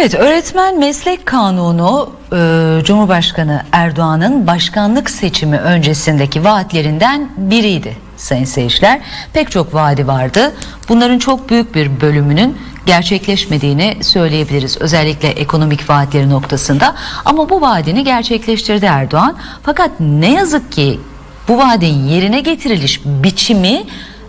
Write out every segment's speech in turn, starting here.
Evet, öğretmen meslek kanunu e, Cumhurbaşkanı Erdoğan'ın başkanlık seçimi öncesindeki vaatlerinden biriydi sayın seyirciler. Pek çok vaadi vardı. Bunların çok büyük bir bölümünün gerçekleşmediğini söyleyebiliriz. Özellikle ekonomik vaatleri noktasında. Ama bu vaadini gerçekleştirdi Erdoğan. Fakat ne yazık ki bu vaadin yerine getiriliş biçimi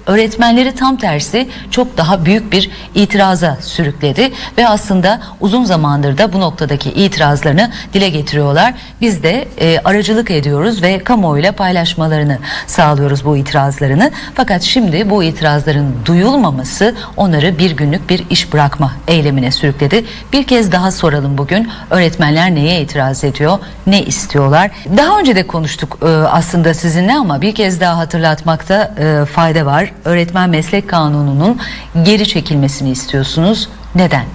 öğretmenleri tam tersi çok daha büyük bir itiraza sürükledi ve aslında uzun zamandır da bu noktadaki itirazlarını dile getiriyorlar. Biz de e, aracılık ediyoruz ve kamuoyuyla paylaşmalarını sağlıyoruz bu itirazlarını. Fakat şimdi bu itirazların duyulmaması onları bir günlük bir iş bırakma eylemine sürükledi. Bir kez daha soralım bugün öğretmenler neye itiraz ediyor, ne istiyorlar? Daha önce de konuştuk e, aslında sizinle ama bir kez daha hatırlatmakta e, fayda var. Öğretmen Meslek Kanunu'nun geri çekilmesini istiyorsunuz. Neden?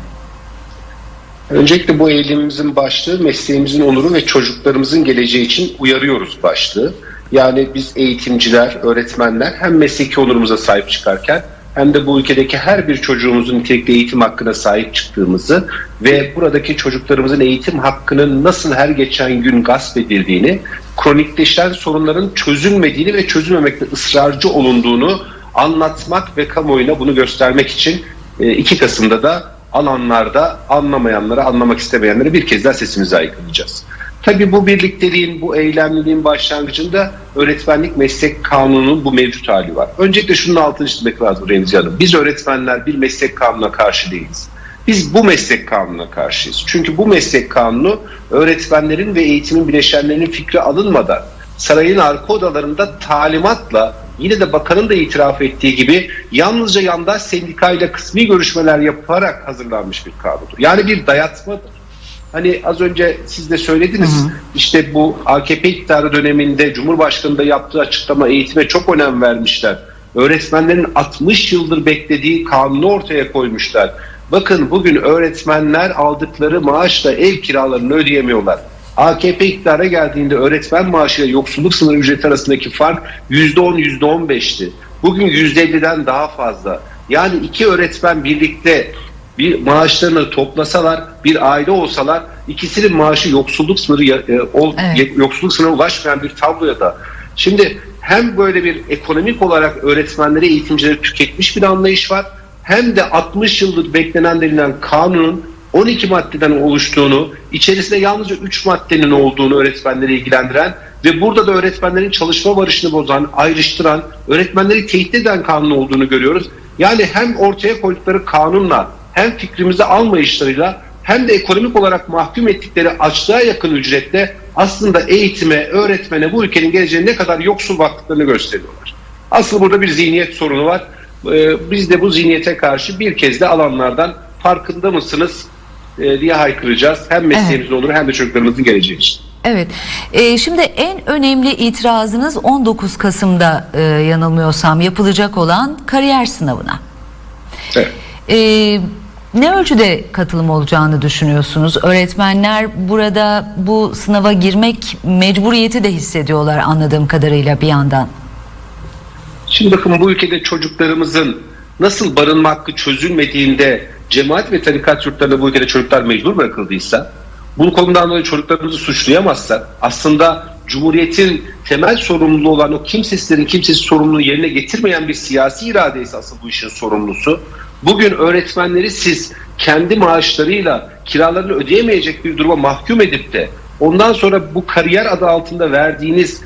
Öncelikle bu eylemimizin başlığı mesleğimizin onuru ve çocuklarımızın geleceği için uyarıyoruz başlığı. Yani biz eğitimciler, öğretmenler hem mesleki onurumuza sahip çıkarken hem de bu ülkedeki her bir çocuğumuzun nitelikli eğitim hakkına sahip çıktığımızı ve buradaki çocuklarımızın eğitim hakkının nasıl her geçen gün gasp edildiğini, kronikleşen sorunların çözülmediğini ve çözülmemekte ısrarcı olunduğunu anlatmak ve kamuoyuna bunu göstermek için e, 2 Kasım'da da alanlarda anlamayanlara, anlamak istemeyenlere bir kez daha sesimizi aykıracağız. Tabii bu birlikteliğin, bu eylemliliğin başlangıcında öğretmenlik meslek kanununun bu mevcut hali var. Öncelikle şunun altını çizmek lazım Remzi Hanım. Biz öğretmenler bir meslek kanununa karşı değiliz. Biz bu meslek kanununa karşıyız. Çünkü bu meslek kanunu öğretmenlerin ve eğitimin bileşenlerinin fikri alınmadan sarayın arka odalarında talimatla yine de bakanın da itiraf ettiği gibi yalnızca yandaş sendikayla kısmi görüşmeler yaparak hazırlanmış bir kanundur. Yani bir dayatmadır. Hani az önce siz de söylediniz Hı hı. işte bu AKP iktidarı döneminde Cumhurbaşkanı da yaptığı açıklama eğitime çok önem vermişler. Öğretmenlerin 60 yıldır beklediği kanunu ortaya koymuşlar. Bakın bugün öğretmenler aldıkları maaşla ev kiralarını ödeyemiyorlar. AKP iktidara geldiğinde öğretmen maaşıyla yoksulluk sınırı ücreti arasındaki fark %10 %15'ti. Bugün %50'den daha fazla. Yani iki öğretmen birlikte bir maaşlarını toplasalar, bir aile olsalar ikisinin maaşı yoksulluk sınırı e, Evet. yoksulluk sınırına ulaşmayan bir tabloya da. Şimdi hem böyle bir ekonomik olarak öğretmenleri, eğitimcileri tüketmiş bir anlayış var. Hem de 60 yıldır beklenen denilen kanunun 12 maddeden oluştuğunu, içerisinde yalnızca 3 maddenin olduğunu öğretmenleri ilgilendiren ve burada da öğretmenlerin çalışma barışını bozan, ayrıştıran, öğretmenleri tehdit eden kanun olduğunu görüyoruz. Yani hem ortaya koydukları kanunla hem fikrimizi almayışlarıyla hem de ekonomik olarak mahkum ettikleri açlığa yakın ücretle aslında eğitime, öğretmene bu ülkenin geleceğine ne kadar yoksul baktıklarını gösteriyorlar. Asıl burada bir zihniyet sorunu var. Ee, Biz de bu zihniyete karşı bir kez de alanlardan farkında mısınız e, diye haykıracağız. Hem mesleğimizin olur hem de çocuklarımızın geleceği için. Evet. Ee, şimdi en önemli itirazınız 19 Kasım'da e, yanılmıyorsam yapılacak olan kariyer sınavına. Evet. Ee, ne ölçüde katılım olacağını düşünüyorsunuz? Öğretmenler burada bu sınava girmek mecburiyeti de hissediyorlar anladığım kadarıyla bir yandan. Şimdi bakın bu ülkede çocuklarımızın nasıl barınma hakkı çözülmediğinde cemaat ve tarikat yurtlarında bu ülkede çocuklar mecbur bırakıldıysa bu konudan dolayı çocuklarımızı suçlayamazsak aslında Cumhuriyet'in temel sorumluluğu olan o kimsesizlerin kimsesiz sorumluluğu yerine getirmeyen bir siyasi irade ise asıl bu işin sorumlusu. Bugün öğretmenleri siz kendi maaşlarıyla kiralarını ödeyemeyecek bir duruma mahkum edip de ondan sonra bu kariyer adı altında verdiğiniz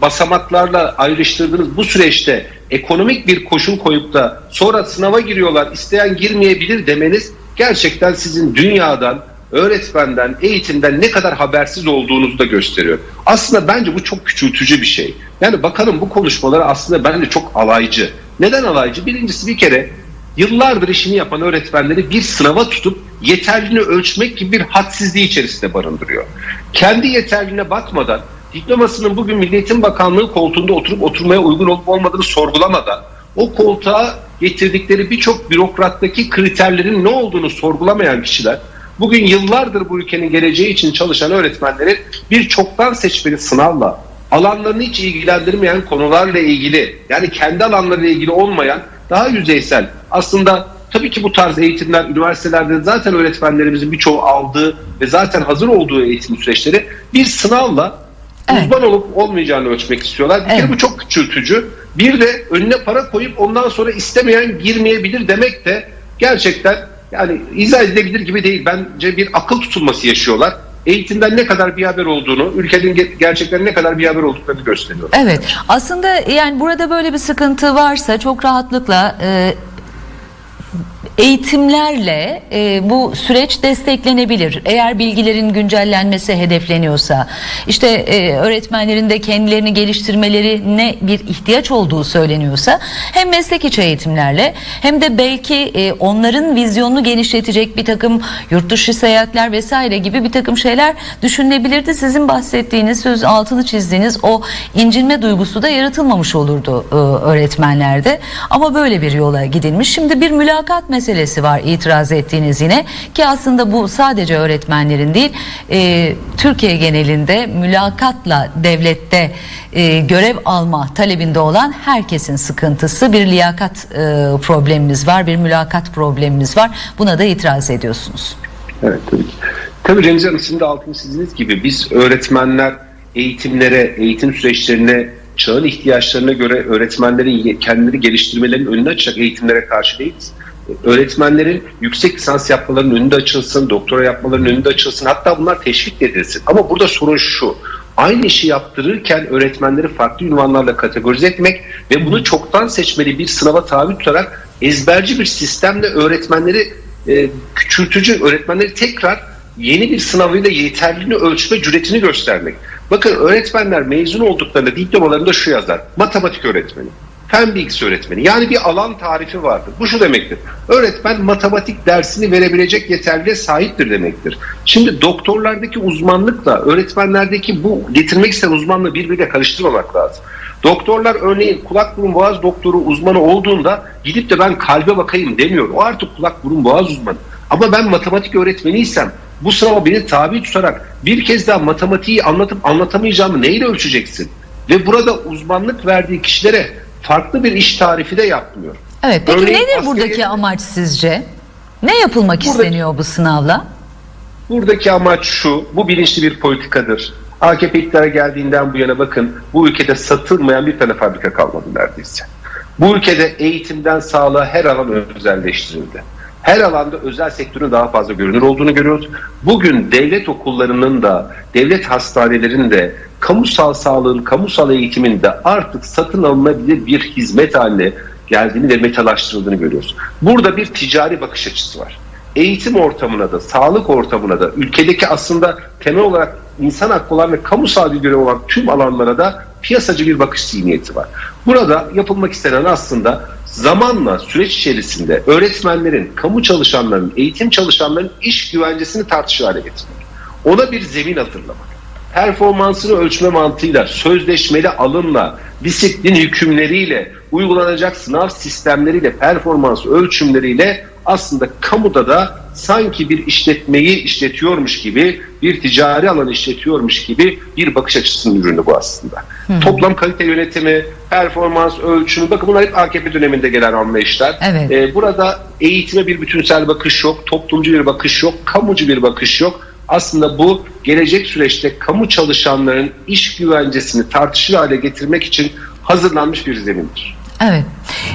basamaklarla ayrıştırdığınız bu süreçte ekonomik bir koşul koyup da sonra sınava giriyorlar isteyen girmeyebilir demeniz gerçekten sizin dünyadan, öğretmenden, eğitimden ne kadar habersiz olduğunuzu da gösteriyor. Aslında bence bu çok küçültücü bir şey. Yani bakalım bu konuşmaları aslında bence çok alaycı. Neden alaycı? Birincisi bir kere yıllardır işini yapan öğretmenleri bir sınava tutup yeterliliğini ölçmek gibi bir hadsizliği içerisinde barındırıyor. Kendi yeterliliğine bakmadan diplomasının bugün Milli Eğitim Bakanlığı koltuğunda oturup oturmaya uygun olup olmadığını sorgulamadan o koltuğa getirdikleri birçok bürokrattaki kriterlerin ne olduğunu sorgulamayan kişiler bugün yıllardır bu ülkenin geleceği için çalışan öğretmenlerin bir çoktan seçmeli sınavla alanlarını hiç ilgilendirmeyen konularla ilgili yani kendi alanlarıyla ilgili olmayan daha yüzeysel aslında tabii ki bu tarz eğitimler üniversitelerde zaten öğretmenlerimizin birçoğu aldığı ve zaten hazır olduğu eğitim süreçleri bir sınavla Evet. uzman olup olmayacağını ölçmek istiyorlar. Bir Evet. kere bu çok küçültücü. Bir de önüne para koyup ondan sonra istemeyen girmeyebilir demek de gerçekten yani izah edilebilir gibi değil. Bence bir akıl tutulması yaşıyorlar. Eğitimden ne kadar bir haber olduğunu, ülkenin ge- gerçekten ne kadar bir haber olduklarını gösteriyor. Evet aslında yani burada böyle bir sıkıntı varsa çok rahatlıkla e, eğitimlerle e, bu süreç desteklenebilir. Eğer bilgilerin güncellenmesi hedefleniyorsa işte e, öğretmenlerin de kendilerini geliştirmelerine bir ihtiyaç olduğu söyleniyorsa hem meslek içi eğitimlerle hem de belki e, onların vizyonunu genişletecek bir takım yurt dışı seyahatler vesaire gibi bir takım şeyler düşünülebilirdi. Sizin bahsettiğiniz söz altını çizdiğiniz o incinme duygusu da yaratılmamış olurdu e, öğretmenlerde. Ama böyle bir yola gidilmiş. Şimdi bir mülakat meselesi var itiraz ettiğiniz yine ki aslında bu sadece öğretmenlerin değil e, Türkiye genelinde mülakatla devlette e, görev alma talebinde olan herkesin sıkıntısı bir liyakat e, problemimiz var bir mülakat problemimiz var buna da itiraz ediyorsunuz. Evet tabii ki. Tabii Remzi Hanım sizin de altını çizdiğiniz gibi biz öğretmenler eğitimlere, eğitim süreçlerine, çağın ihtiyaçlarına göre öğretmenlerin kendileri geliştirmelerinin önünü açacak eğitimlere karşı değiliz. Öğretmenlerin yüksek lisans yapmalarının önünde açılsın, doktora yapmalarının önünde açılsın. Hatta bunlar teşvik edilsin. Ama burada sorun şu. Aynı işi yaptırırken öğretmenleri farklı ünvanlarla kategorize etmek ve bunu çoktan seçmeli bir sınava tabi tutarak ezberci bir sistemle öğretmenleri e, küçültücü öğretmenleri tekrar yeni bir sınavıyla yeterliliğini ölçme cüretini göstermek. Bakın öğretmenler mezun olduklarında diplomalarında şu yazar. Matematik öğretmeni, fen bilgisi öğretmeni. Yani bir alan tarifi vardır. Bu şu demektir. Öğretmen matematik dersini verebilecek yeterliğe sahiptir demektir. Şimdi doktorlardaki uzmanlıkla öğretmenlerdeki bu getirmek istenen uzmanlığı birbiriyle karıştırmamak lazım. Doktorlar örneğin kulak burun boğaz doktoru uzmanı olduğunda gidip de ben kalbe bakayım demiyor. O artık kulak burun boğaz uzmanı. Ama ben matematik öğretmeniysem bu sınava beni tabi tutarak bir kez daha matematiği anlatıp anlatamayacağımı neyle ölçeceksin? Ve burada uzmanlık verdiği kişilere farklı bir iş tarifi de yapmıyor. Evet peki Örneğin nedir askeri- buradaki amaç sizce? Ne yapılmak Buradaki- isteniyor bu sınavla? Buradaki amaç şu, bu bilinçli bir politikadır. AKP iktidara geldiğinden bu yana bakın bu ülkede satılmayan bir tane fabrika kalmadı neredeyse. Bu ülkede eğitimden sağlığa her alan özelleştirildi. Her alanda özel sektörün daha fazla görünür olduğunu görüyoruz. Bugün devlet okullarının da, devlet hastanelerinin de, kamusal sağlığın, kamusal eğitimin de artık satın alınabilir bir hizmet haline geldiğini ve metalaştırıldığını görüyoruz. Burada bir ticari bakış açısı var eğitim ortamına da, sağlık ortamına da, ülkedeki aslında temel olarak insan hakkı olan ve kamusal bir görev olan tüm alanlara da piyasacı bir bakış zihniyeti var. Burada yapılmak istenen aslında zamanla süreç içerisinde öğretmenlerin, kamu çalışanların, eğitim çalışanların iş güvencesini tartışır hale getirmek. Ona bir zemin hazırlamak. Performansını ölçme mantığıyla, sözleşmeli alımla, disiplin hükümleriyle, uygulanacak sınav sistemleriyle, performans ölçümleriyle aslında kamuda da sanki bir işletmeyi işletiyormuş gibi, bir ticari alanı işletiyormuş gibi bir bakış açısının ürünü bu aslında. Toplam kalite yönetimi, performans ölçümü, bakın bunlar hep AKP döneminde gelen anlayışlar. Evet. Ee, burada eğitime bir bütünsel bakış yok, toplumcu bir bakış yok, kamucu bir bakış yok. Aslında bu gelecek süreçte kamu çalışanların iş güvencesini tartışır hale getirmek için hazırlanmış bir zemindir. Evet.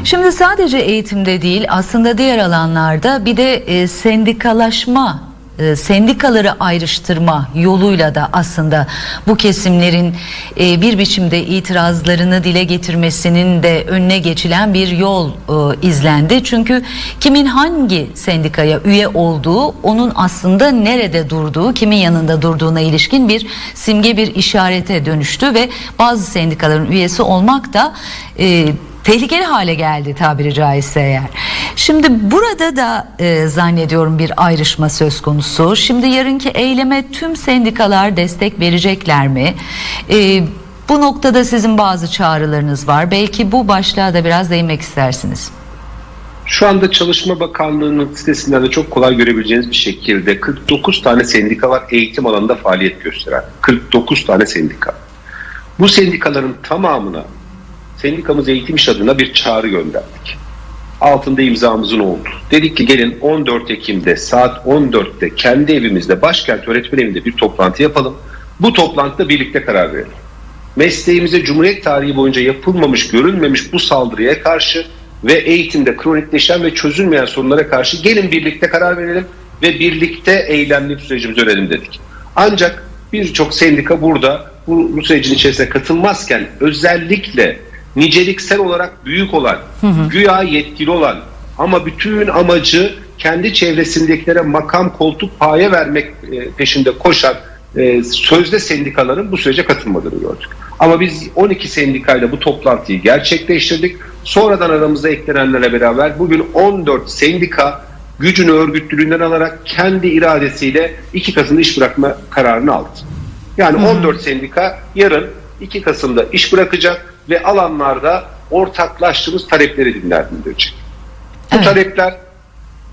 Şimdi sadece eğitimde değil aslında diğer alanlarda bir de e, sendikalaşma e, sendikaları ayrıştırma yoluyla da aslında bu kesimlerin e, bir biçimde itirazlarını dile getirmesinin de önüne geçilen bir yol e, izlendi. Çünkü kimin hangi sendikaya üye olduğu onun aslında nerede durduğu, kimin yanında durduğuna ilişkin bir simge bir işarete dönüştü ve bazı sendikaların üyesi olmak da tehlikeli hale geldi tabiri caizse eğer. Şimdi burada da e, zannediyorum bir ayrışma söz konusu. Şimdi yarınki eyleme tüm sendikalar destek verecekler mi? E, bu noktada sizin bazı çağrılarınız var. Belki bu başlığa da biraz değinmek istersiniz. Şu anda Çalışma Bakanlığı'nın sitesinden de çok kolay görebileceğiniz bir şekilde 49 tane sendika var eğitim alanında faaliyet gösteren. 49 tane sendika. Bu sendikaların tamamına sendikamız eğitim iş adına bir çağrı gönderdik. altında imzamızın oldu. Dedik ki gelin 14 Ekim'de saat 14'te kendi evimizde başkent öğretmen evinde bir toplantı yapalım. Bu toplantıda birlikte karar verelim. Mesleğimize Cumhuriyet tarihi boyunca yapılmamış, görülmemiş bu saldırıya karşı ve eğitimde kronikleşen ve çözülmeyen sorunlara karşı gelin birlikte karar verelim ve birlikte eylemli sürecimizi öğrenelim dedik. Ancak birçok sendika burada bu, bu sürecin içerisine katılmazken özellikle niceliksel olarak büyük olan, güya yetkili olan ama bütün amacı kendi çevresindekilere makam, koltuk, paye vermek e, peşinde koşan e, sözde sendikaların bu sürece katılmadığını gördük. Ama biz 12 sendikayla bu toplantıyı gerçekleştirdik. Sonradan aramıza eklenenlerle beraber bugün 14 sendika gücünü örgütlülüğünden alarak kendi iradesiyle 2 Kasım'da iş bırakma kararını aldı. Yani 14 sendika yarın 2 Kasım'da iş bırakacak ve alanlarda ortaklaştığımız talepleri dinlendirecek. Bu Evet. talepler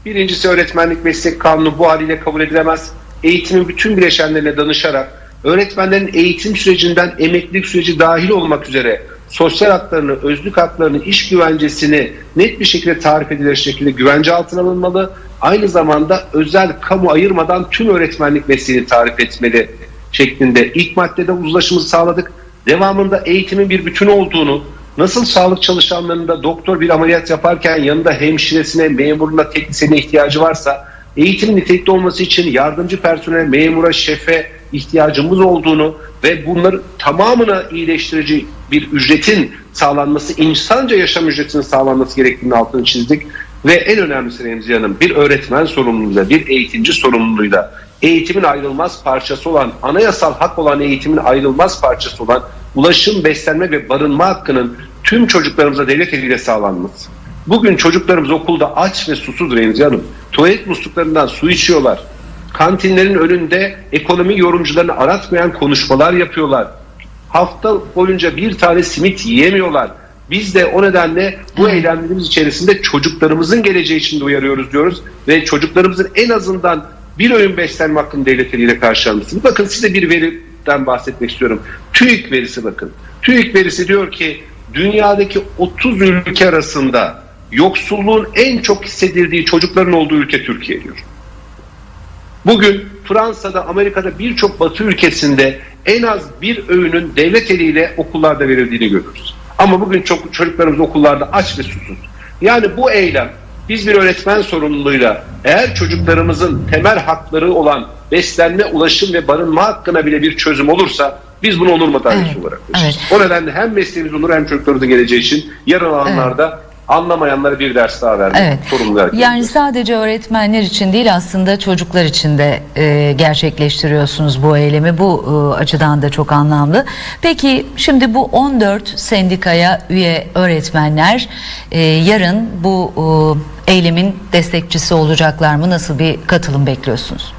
birincisi öğretmenlik meslek kanunu bu haliyle kabul edilemez. Eğitimin bütün bileşenlerine danışarak öğretmenlerin eğitim sürecinden emeklilik süreci dahil olmak üzere sosyal haklarını, özlük haklarını, iş güvencesini net bir şekilde tarif edilir şekilde güvence altına alınmalı. Aynı zamanda özel kamu ayırmadan tüm öğretmenlik mesleğini tarif etmeli şeklinde ilk maddede uzlaşımı sağladık. Devamında eğitimin bir bütün olduğunu, nasıl sağlık çalışanlarında doktor bir ameliyat yaparken yanında hemşiresine, memuruna, teknisyene ihtiyacı varsa eğitimin nitelikli olması için yardımcı personel, memura, şefe ihtiyacımız olduğunu ve bunları tamamına iyileştirici bir ücretin sağlanması, insanca yaşam ücretinin sağlanması gerektiğini altını çizdik. Ve en önemlisi Remziye Hanım bir öğretmen sorumluluğuyla, bir eğitimci sorumluluğuyla eğitimin ayrılmaz parçası olan, anayasal hak olan eğitimin ayrılmaz parçası olan ulaşım, beslenme ve barınma hakkının tüm çocuklarımıza devlet eliyle sağlanması. Bugün çocuklarımız okulda aç ve susuz Remziye Hanım. Tuvalet musluklarından su içiyorlar. Kantinlerin önünde ekonomi yorumcularını aratmayan konuşmalar yapıyorlar. Hafta boyunca bir tane simit yiyemiyorlar. Biz de o nedenle bu Evet. eylemlerimiz içerisinde çocuklarımızın geleceği için de uyarıyoruz diyoruz. Ve çocuklarımızın en azından bir öğün beslenme hakkını devlet eliyle karşılanmasını. Bakın size bir veriden bahsetmek istiyorum. TÜİK verisi bakın. TÜİK verisi diyor ki dünyadaki 30 ülke arasında yoksulluğun en çok hissedildiği çocukların olduğu ülke Türkiye diyor. Bugün Fransa'da, Amerika'da birçok batı ülkesinde en az bir öğünün devlet eliyle okullarda verildiğini görüyoruz. Ama bugün çok çocuklarımız okullarda aç ve susuz. Yani bu eylem biz bir öğretmen sorumluluğuyla eğer çocuklarımızın temel hakları olan beslenme, ulaşım ve barınma hakkına bile bir çözüm olursa biz bunu onur madalyası Evet, olarak evet. O nedenle hem mesleğimiz olur hem çocuklarımızın geleceği için yarın alanlarda anlamayanlara bir ders daha vermek Evet. sorumluluğu hareket Yani sadece öğretmenler için değil aslında çocuklar için de e, gerçekleştiriyorsunuz bu eylemi. Bu e, açıdan da çok anlamlı. Peki şimdi bu 14 sendikaya üye öğretmenler e, yarın bu e, eylemin destekçisi olacaklar mı? Nasıl bir katılım bekliyorsunuz?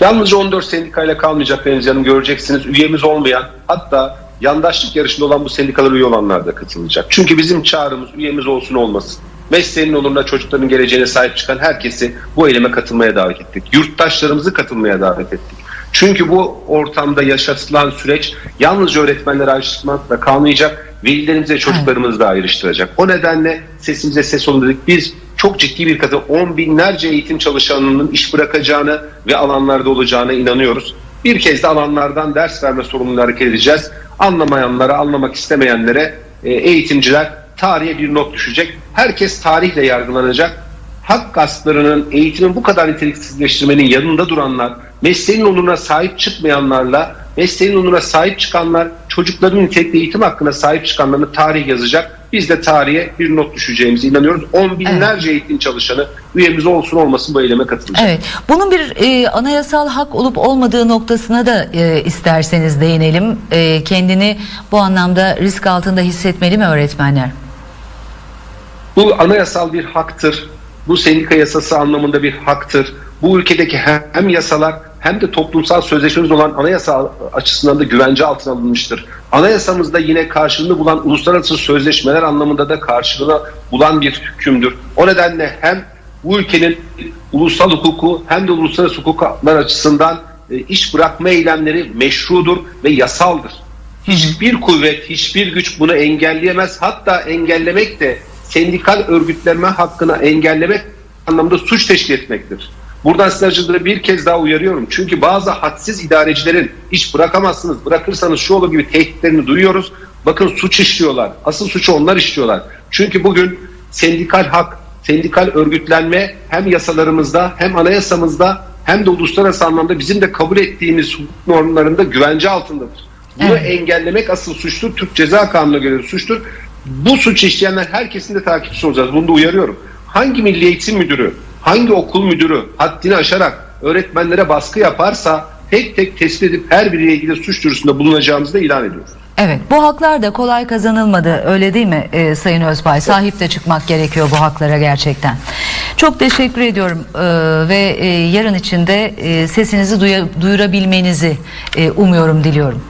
Yalnızca 14 sendikayla kalmayacak Deniz Hanım göreceksiniz. Üyemiz olmayan hatta yandaşlık yarışında olan bu sendikalara üye olanlar da katılacak. Çünkü bizim çağrımız üyemiz olsun olmasın. Mesleğinin onuruna çocukların geleceğine sahip çıkan herkesi bu eyleme katılmaya davet ettik. Yurttaşlarımızı katılmaya davet ettik. Çünkü bu ortamda yaşatılan süreç yalnızca öğretmenleri ayrıştırmakla kalmayacak, velilerimizi ve çocuklarımızı da ayrıştıracak. O nedenle sesimize ses olun dedik. Biz çok ciddi bir katı 10 binlerce eğitim çalışanının iş bırakacağını ve alanlarda olacağına inanıyoruz. Bir kez de alanlardan ders verme sorumluluğu hareket edeceğiz. Anlamayanlara, anlamak istemeyenlere e, eğitimciler tarihe bir not düşecek. Herkes tarihle yargılanacak. Hak gasplarının, eğitimin bu kadar niteliksizleştirmenin yanında duranlar, mesleğin onuruna sahip çıkmayanlarla, mesleğin onuruna sahip çıkanlar, çocukların nitelikli eğitim hakkına sahip çıkanlarını tarih yazacak. Biz de tarihe bir not düşeceğimize inanıyoruz. On binlerce eğitim çalışanı üyemiz olsun olmasın bu eyleme katılacak. Evet. Bunun bir e, anayasal hak olup olmadığı noktasına da e, isterseniz değinelim. E, kendini bu anlamda risk altında hissetmeli mi öğretmenler? Bu anayasal bir haktır. Bu sendika yasası anlamında bir haktır. Bu ülkedeki hem yasalar hem de toplumsal sözleşmemiz olan anayasa açısından da güvence altına alınmıştır. Anayasamızda yine karşılığını bulan uluslararası sözleşmeler anlamında da karşılığını bulan bir hükümdür. O nedenle hem bu ülkenin ulusal hukuku hem de uluslararası hukuklar açısından e, iş bırakma eylemleri meşrudur ve yasaldır. Hiçbir kuvvet, hiçbir güç bunu engelleyemez. Hatta engellemek de sendikal örgütlenme hakkını engellemek anlamda suç teşkil etmektir. Buradan aracılığıyla bir kez daha uyarıyorum. Çünkü bazı hadsiz idarecilerin iş bırakamazsınız, bırakırsanız şu olur gibi tehditlerini duyuyoruz. Bakın suç işliyorlar. Asıl suçu onlar işliyorlar. Çünkü bugün sendikal hak, sendikal örgütlenme hem yasalarımızda hem anayasamızda hem de uluslararası anlamda bizim de kabul ettiğimiz hukuk normlarında güvence altındadır. Bunu Evet. engellemek asıl suçtur. Türk Ceza Kanunu'na göre suçtur. Bu suç işleyenler herkesin de takipçisi olacağız. Bunu da uyarıyorum. Hangi milli eğitim müdürü, hangi okul müdürü haddini aşarak öğretmenlere baskı yaparsa tek tek tespit edip her biriyle ilgili suç duyurusunda bulunacağımızı da ilan ediyoruz. Evet bu haklar da kolay kazanılmadı öyle değil mi e, Sayın Özbay? Sahip de çıkmak gerekiyor bu haklara gerçekten. Çok teşekkür ediyorum e, ve e, yarın içinde e, sesinizi duya- duyurabilmenizi e, umuyorum diliyorum.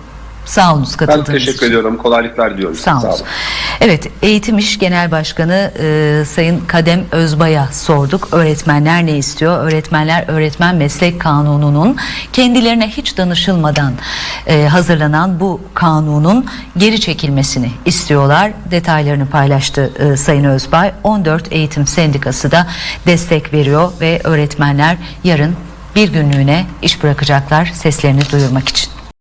Sağ olun Ben katıldığınız teşekkür için. ediyorum. Kolaylıklar diliyorum. Sağ olun. Evet, Eğitim İş Genel Başkanı e, Sayın Kadem Özbay'a sorduk. Öğretmenler ne istiyor? Öğretmenler Öğretmen Meslek Kanunu'nun kendilerine hiç danışılmadan e, hazırlanan bu kanunun geri çekilmesini istiyorlar. Detaylarını paylaştı e, Sayın Özbay. 14 Eğitim Sendikası da destek veriyor ve öğretmenler yarın bir günlüğüne iş bırakacaklar seslerini duyurmak için.